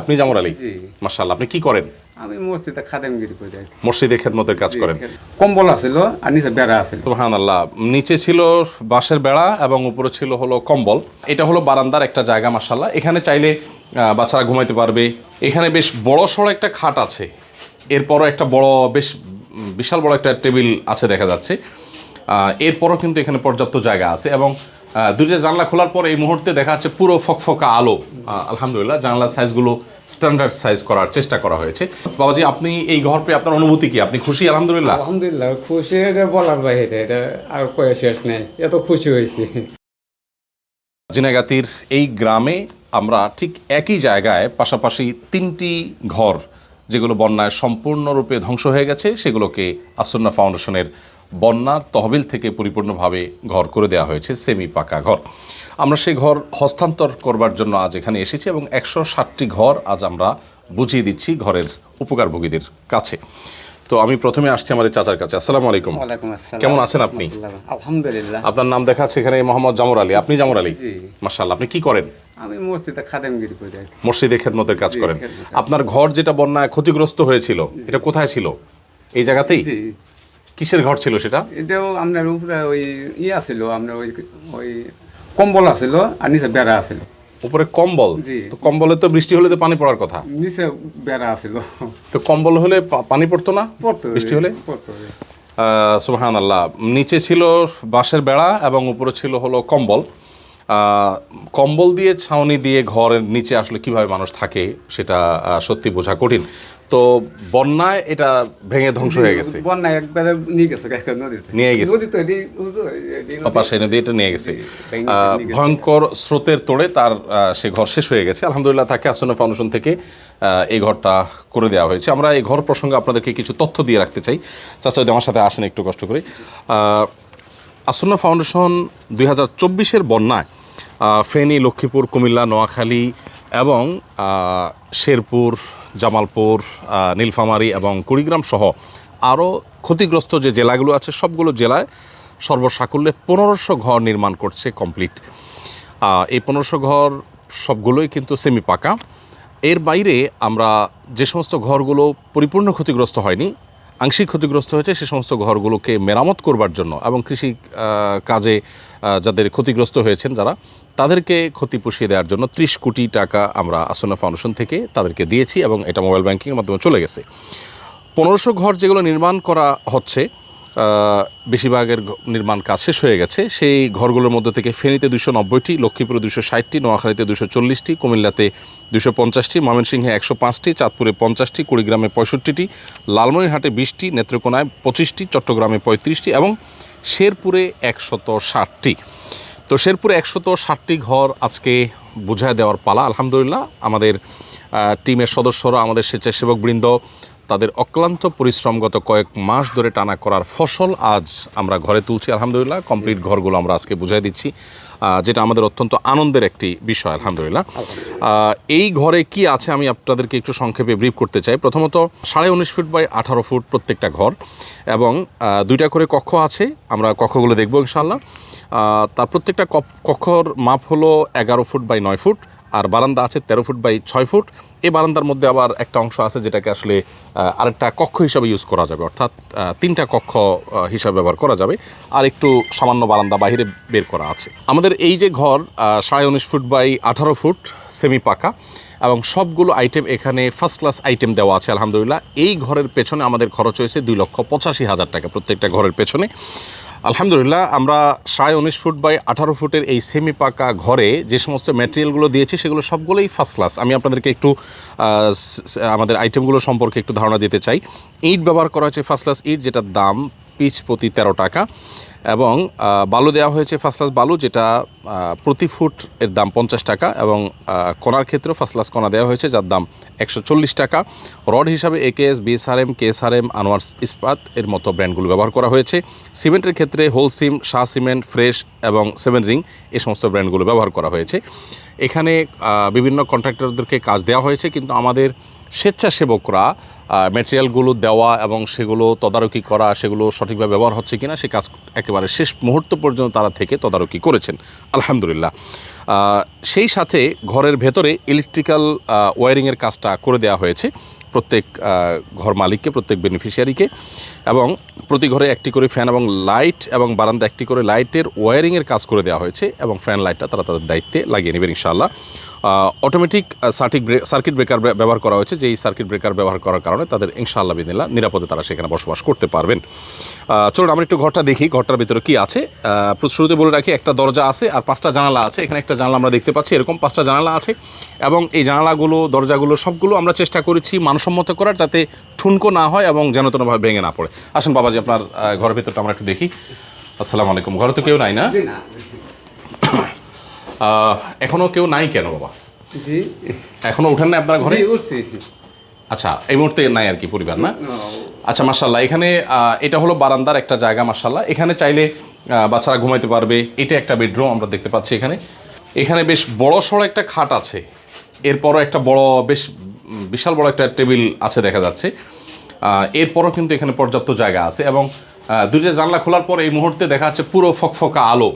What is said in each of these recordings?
আপনি জামর আলী? জি। মার্শাল্লাহ আপনি কি করেন? আমি মসজিদে খাদেমগিরি করি। মসজিদে খেদমতের কাজ করেন। কম্বল আছিল আর নিচে বেড়া আছিল। সুবহান আল্লাহ নিচে ছিল বাঁশের বেড়া এবং উপরে ছিল হলো কম্বল। এটা হলো বারান্দার একটা জায়গা মার্শাল্লাহ এখানে চাইলে বাচ্চারা ঘুমাইতে পারবে। এখানে বেশ বড় সড়ো একটা খাট আছে। এরপরও একটা বড় বেশ বিশাল বড় একটা টেবিল আছে দেখা যাচ্ছে। এরপরও কিন্তু এখানে পর্যাপ্ত জায়গা আছে এবং দুইটা জানলা খোলার পর এই মুহূর্তে দেখা যাচ্ছে পুরো ফকফকা আলো। আলহামদুলিল্লাহ জানলার সাইজগুলো স্ট্যান্ডার্ড সাইজ করার চেষ্টা করা হয়েছে। বাবাজি আপনি এই ঘর পেয়ে আপনার অনুভূতি কি? আপনি খুশি? আলহামদুলিল্লাহ। আলহামদুলিল্লাহ খুশি এটা বলার বাইরে এটা আর কয়ে শেষ নেই এত খুশি হয়েছি। জিনাগাতির এই গ্রামে আমরা ঠিক একই জায়গায় পাশাপাশি তিনটি ঘর যেগুলো বন্যায় সম্পূর্ণরূপে ধ্বংস হয়ে গেছে সেগুলোকে আসন্না ফাউন্ডেশনের বন্যার তহবিল থেকে পরিপূর্ণভাবে ঘর করে দেওয়া হয়েছে সেমি পাকা ঘর। আমরা সেই ঘর হস্তান্তর করবার জন্য আজ এখানে এসেছি এবং একশো ষাটটি ঘর আজ আমরা বুঝিয়ে দিচ্ছি ঘরের উপকারভোগীদের কাছে। তো আমি প্রথমে আসছি আমার এই চাচার কাছে। আসসালামু আলাইকুম। কেমন আছেন আপনি? আলহামদুলিল্লাহ। আপনার নাম দেখা এখানে মোহাম্মদ জামর আলী। আপনি জামর আলী? জি। মার্শাল্লাহ আপনি কি করেন? আমি মসজিদে খাদেমগিরি করি মসজিদে খেদমতের কাজ করেন। আপনার ঘর যেটা বন্যায় ক্ষতিগ্রস্ত হয়েছিল এটা কোথায় ছিল? এই জায়গাতেই? কিসের ঘর ছিল সেটা? এটাও আপনার উপরে ওই ইয়ে আছিল আপনার ওই ওই কম্বল আছিল আর নিচে বেড়া আছিল। উপরে কম্বল। তো কম্বলে তো বৃষ্টি হলে তো পানি পড়ার কথা। নিচে বেড়া আছিল। তো কম্বল হলে পানি পড়তো না? পড়তো বৃষ্টি হলে? পড়তো। সুহান আল্লাহ নিচে ছিল বাঁশের বেড়া এবং উপরে ছিল হলো কম্বল। কম্বল দিয়ে ছাউনি দিয়ে ঘরের নিচে আসলে কীভাবে মানুষ থাকে সেটা সত্যি বোঝা কঠিন। তো বন্যায় এটা ভেঙে ধ্বংস হয়ে গেছে। বন্যা একবারে নিয়ে গেছে নিয়ে গেছে। নদী এটি এটি নদী। পাশে নদী এটা নিয়ে গেছে। ভয়ঙ্কর স্রোতের তোড়ে তার সে ঘর শেষ হয়ে গেছে। আলহামদুলিল্লাহ তাকে আসন্ন ফাউন্ডেশন থেকে এই ঘরটা করে দেওয়া হয়েছে। আমরা এই ঘর প্রসঙ্গে আপনাদেরকে কিছু তথ্য দিয়ে রাখতে চাই। চাচা যদি আমার সাথে আসেন একটু কষ্ট করে। আসন্ন ফাউন্ডেশন দুই হাজার চব্বিশের বন্যায় ফেনী, লক্ষ্মীপুর, কুমিল্লা, নোয়াখালী এবং শেরপুর, জামালপুর নীলফামারী এবং কুড়িগ্রাম সহ আরও ক্ষতিগ্রস্ত যে জেলাগুলো আছে, সবগুলো জেলায় সর্বসাকুল্যে পনেরোশো ঘর নির্মাণ করছে কমপ্লিট। এই পনেরোশো ঘর সবগুলোই কিন্তু সেমি পাকা। এর বাইরে আমরা যে সমস্ত ঘরগুলো পরিপূর্ণ ক্ষতিগ্রস্ত হয়নি আংশিক ক্ষতিগ্রস্ত হয়েছে, সে সমস্ত ঘরগুলোকে মেরামত করবার জন্য এবং কৃষি কাজে যাদের ক্ষতিগ্রস্ত হয়েছেন যারা, তাদেরকে ক্ষতি পুষিয়ে দেওয়ার জন্য ত্রিশ কোটি টাকা আমরা আসনা ফাউন্ডেশন থেকে তাদেরকে দিয়েছি এবং এটা মোবাইল ব্যাংকিংয়ের মাধ্যমে চলে গেছে। পনেরোশো ঘর যেগুলো নির্মাণ করা হচ্ছে বেশিরভাগের নির্মাণ কাজ শেষ হয়ে গেছে। সেই ঘরগুলোর মধ্যে থেকে ফেনীতে দুশো নব্বইটি, লক্ষ্মীপুরে দুশো ষাটটি, নোয়াখালীতে দুশো চল্লিশটি, কুমিল্লাতে দুশো পঞ্চাশটি, ময়মনসিংহে একশো পাঁচটি, চাঁদপুরে পঞ্চাশটি, কুড়িগ্রামে পঁয়ষট্টিটি, লালমনিরহাটে বিশটি, নেত্রকোনায় পঁচিশটি, চট্টগ্রামে পঁয়ত্রিশটি এবং শেরপুরে একশত ষাটটি। তো শেরপুরে একশত ষাটটি ঘর আজকে বুঝায় দেওয়ার পালা। আলহামদুলিল্লাহ, আমাদের টিমের সদস্যরা, আমাদের স্বেচ্ছাসেবকবৃন্দ তাদের অক্লান্ত পরিশ্রমগত কয়েক মাস ধরে টানা করার ফসল আজ আমরা ঘরে তুলছি। আলহামদুলিল্লাহ, কমপ্লিট ঘরগুলো আমরা আজকে বুঝাই দিচ্ছি যেটা আমাদের অত্যন্ত আনন্দের একটি বিষয়, আলহামদুলিল্লাহ। এই ঘরে কি আছে আমি আপনাদেরকে একটু সংক্ষেপে ব্রিফ করতে চাই। প্রথমত, সাড়ে উনিশ ফুট বাই আঠারো ফুট প্রত্যেকটা ঘর এবং দুইটা করে কক্ষ আছে, আমরা কক্ষগুলো দেখব ইনশাল্লাহ তার প্রত্যেকটা কক্ষর মাপ হলো এগারো ফুট বাই নয় ফুট, আর বারান্দা আছে তেরো ফুট বাই ছয় ফুট। এই বারান্দার মধ্যে আবার একটা অংশ আছে যেটাকে আসলে আরেকটা কক্ষ হিসাবে ইউজ করা যাবে। অর্থাৎ তিনটা কক্ষ হিসাবে ব্যবহার করা যাবে। আর একটু সামান্য বারান্দা বাইরে বের করা আছে। আমাদের এই যে ঘর সাড়ে উনিশ ফুট বাই আঠারো ফুট সেমি পাকা এবং সবগুলো আইটেম এখানে ফার্স্ট ক্লাস আইটেম দেওয়া আছে, আলহামদুলিল্লাহ। এই ঘরের পেছনে আমাদের খরচ হয়েছে দুই লক্ষ পঁচাশি হাজার টাকা প্রত্যেকটা ঘরের পেছনে। আলহামদুলিল্লাহ, আমরা সাড়ে উনিশ ফুট বাই আঠারো ফুটের এই সেমি পাকা ঘরে যে সমস্ত ম্যাটেরিয়ালগুলো দিয়েছি, সেগুলো সবগুলোই ফার্স্ট ক্লাস আমি আপনাদেরকে একটু আমাদের আইটেমগুলো সম্পর্কে একটু ধারণা দিতে চাই। ইট ব্যবহার করা হয়েছে ফার্স্ট ক্লাস ইট, যেটার দাম পিচ প্রতি তেরো টাকা এবং বালু দেওয়া হয়েছে ফার্স্ট ক্লাস বালু, যেটা প্রতি ফুট এর দাম পঞ্চাশ টাকা এবং কণার ক্ষেত্রেও ফার্স্ট ক্লাস কণা দেওয়া হয়েছে, যার দাম একশো চল্লিশ টাকা। রড হিসাবে একেএস বিএসআরএম কেএসআরএম আনোয়ার ইস্পাত এর মতো ব্র্যান্ডগুলো ব্যবহার করা হয়েছে। সিমেন্টের ক্ষেত্রে Holcim, Shah cement, fresh এবং সেভেন রিং এই সমস্ত ব্র্যান্ডগুলো ব্যবহার করা হয়েছে। এখানে বিভিন্ন কন্ট্রাক্টরদেরকে কাজ দেওয়া হয়েছে, কিন্তু আমাদের স্বেচ্ছাসেবকরা ম্যাটেরিয়ালগুলো দেওয়া এবং সেগুলো তদারকি করা, সেগুলো সঠিকভাবে ব্যবহার হচ্ছে কিনা, সে কাজ একেবারে শেষ মুহূর্ত পর্যন্ত তারা থেকে তদারকি করেছেন। আলহামদুলিল্লাহ। সেই সাথে ঘরের ভেতরে ইলেকট্রিক্যাল ওয়ারিংয়ের কাজটা করে দেওয়া হয়েছে প্রত্যেক ঘর মালিককে, প্রত্যেক বেনিফিশিয়ারিকে এবং প্রতি ঘরে একটি করে ফ্যান এবং লাইট এবং বারান্দা একটি করে লাইটের ওয়ারিংয়ের কাজ করে দেওয়া হয়েছে এবং ফ্যান লাইটটা তারা তাদের দায়িত্বে লাগিয়ে নেবেন ইনশাআল্লাহ। অটোমেটিক সার্কিট সার্কিট ব্রেকার ব্যবহার করা হয়েছে, যেই সার্কিট ব্রেকার ব্যবহার করার কারণে তাদের ইনশাআল্লাহ বিদিল্লা নিরাপদে তারা সেখানে বসবাস করতে পারবেন। চলুন আমরা একটু ঘরটা দেখি, ঘরটার ভিতরে কি আছে। শুরুতে বলে রাখি, একটা দরজা আছে আর পাঁচটা জানালা আছে। এখানে একটা জানালা আমরা দেখতে পাচ্ছি, এরকম পাঁচটা জানালা আছে। এবং এই জানালাগুলো, দরজাগুলো সবগুলো আমরা চেষ্টা করেছি মানসম্মত করার যাতে ঠুনকো না হয় এবং যেন তেনভাবে ভেঙে না পড়ে। আসুন বাবাজি, আপনার ঘরের ভিতরটা আমরা একটু দেখি। আসসালামু আলাইকুম। ঘরে তো কেউ নাই না? এখনও কেউ নাই কেন বাবা? জি। এখনও উঠেন না আপনার ঘরে? উঠছি। আচ্ছা এই মুহূর্তে নাই আর কি পরিবার না? আচ্ছা মার্শাল্লাহ এখানে এটা হলো বারান্দার একটা জায়গা মার্শাল্লাহ এখানে চাইলে বাচ্চারা ঘুমাইতে পারবে। এটা একটা বেডরুম আমরা দেখতে পাচ্ছি এখানে। এখানে বেশ বড় সড়ো একটা খাট আছে। এরপরও একটা বড় বেশ বিশাল বড় একটা টেবিল আছে দেখা যাচ্ছে। এরপরও কিন্তু এখানে পর্যাপ্ত জায়গা আছে এবং দুইটা জানলা খোলার পর এই মুহূর্তে দেখা যাচ্ছে পুরো ফকফকা আলো।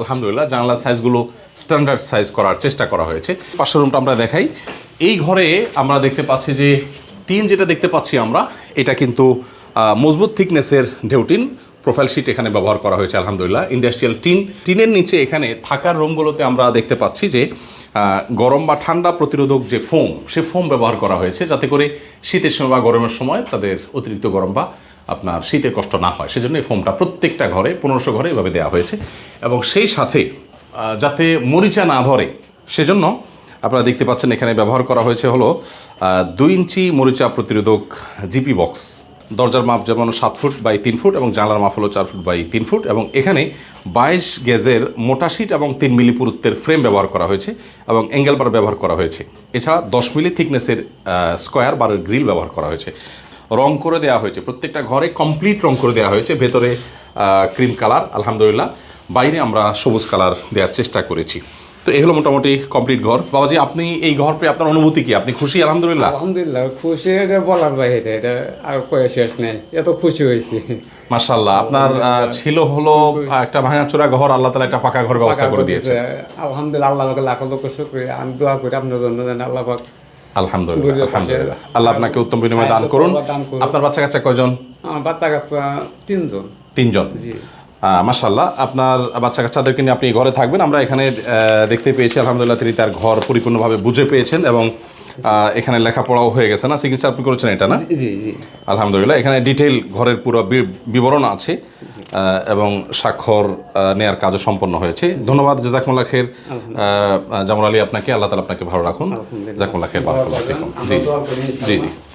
আলহামদুলিল্লাহ জানলা সাইজগুলো স্ট্যান্ডার্ড সাইজ করার চেষ্টা করা হয়েছে। পাশের রুমটা আমরা দেখাই। এই ঘরে আমরা দেখতে পাচ্ছি যে টিন যেটা দেখতে পাচ্ছি আমরা, এটা কিন্তু মজবুত থিকনেসের ঢেউটিন প্রোফাইল শিট এখানে ব্যবহার করা হয়েছে, আলহামদুলিল্লাহ। Industrial tin. টিনের নিচে এখানে থাকার রুমগুলোতে আমরা দেখতে পাচ্ছি যে গরম বা ঠান্ডা প্রতিরোধক যে ফোম সে ফোম ব্যবহার করা হয়েছে যাতে করে শীতের সময় বা গরমের সময় তাদের অতিরিক্ত গরম বা আপনার শীতের কষ্ট না হয়। সেজন্য এই ফোমটা প্রত্যেকটা ঘরে, পনেরোশো ঘরে এভাবে দেওয়া হয়েছে। এবং সেই সাথে যাতে মরিচা না ধরে। সেজন্য আপনারা দেখতে পাচ্ছেন এখানে ব্যবহার করা হয়েছে হলো দুই ইঞ্চি মরিচা প্রতিরোধক জিপি বক্স। দরজার মাপ যেমন সাত ফুট বাই তিন ফুট এবং জানলার মাপ হলো চার ফুট বাই তিন ফুট এবং এখানে বাইশ গেজের মোটা শিট এবং তিন মিলি পুরুত্বের ফ্রেম ব্যবহার করা হয়েছে এবং অ্যাঙ্গেল বার ব্যবহার করা হয়েছে। এছাড়া দশ মিলি থিকনেসের স্কোয়ার বারের গ্রিল ব্যবহার করা হয়েছে। রং করে দেওয়া হয়েছে। প্রত্যেকটা ঘরে কমপ্লিট রং করে দেওয়া হয়েছে। ভেতরে ক্রিম কালার, আলহামদুলিল্লাহ। বাইরে আমরা সবুজ কালার দেওয়ার চেষ্টা করেছি। তো এই হলো মোটামুটি কমপ্লিট ঘর। বাবাজি আপনি এই ঘর পেয়ে আপনার অনুভূতি কি? আপনি খুশি? আলহামদুলিল্লাহ। আলহামদুলিল্লাহ খুশি এটা বলার বাইরে এটা আর কয়ে শেষ নেই। এত খুশি হয়েছি। মার্শাল্লাহ আপনার ছিল হলো একটা ভাঙাচোরা ঘর আল্লাহ তালা একটা পাকা ঘর ব্যবস্থা করে দিয়েছে। আলহামদুলিল্লাহ আল্লাহ লাখ লক্ষ শুক্রিয়া। আমি দোয়া করি আপনার জন্য যেন আল্লাহ পাক আলহামদুলিল্লাহ আলহামদুলিল্লাহ। আল্লাহ আপনাকে উত্তম বিনিময় দান করুন। দান করুন। আপনার বাচ্চা কাচ্চা কয়জন? আমার বাচ্চা কাচ্চা তিনজন। তিনজন। জি। মাসাল্লাহ আপনার বাচ্চা কাচ্চাদেরকে নিয়ে আপনি ঘরে থাকবেন। আমরা এখানে দেখতে পেয়েছি আলহামদুলিল্লাহ তিনি তার ঘর পরিপূর্ণভাবে বুঝে পেয়েছেন এবং এখানে লেখাপড়াও হয়ে গেছে না? চিকিৎসা আপনি করেছেন এটা না? আলহামদুলিল্লাহ এখানে ডিটেল ঘরের পুরো বি- বিবরণ আছে এবং স্বাক্ষর নেয়ার কাজও সম্পন্ন হয়েছে। ধন্যবাদ জাজাকুল্লাহ খের। জামুল আলী আপনাকে আল্লাহ তালা আপনাকে ভালো রাখুন। জাজাকুল্লাহ খের বারাকাল্লাহ জি জি জি।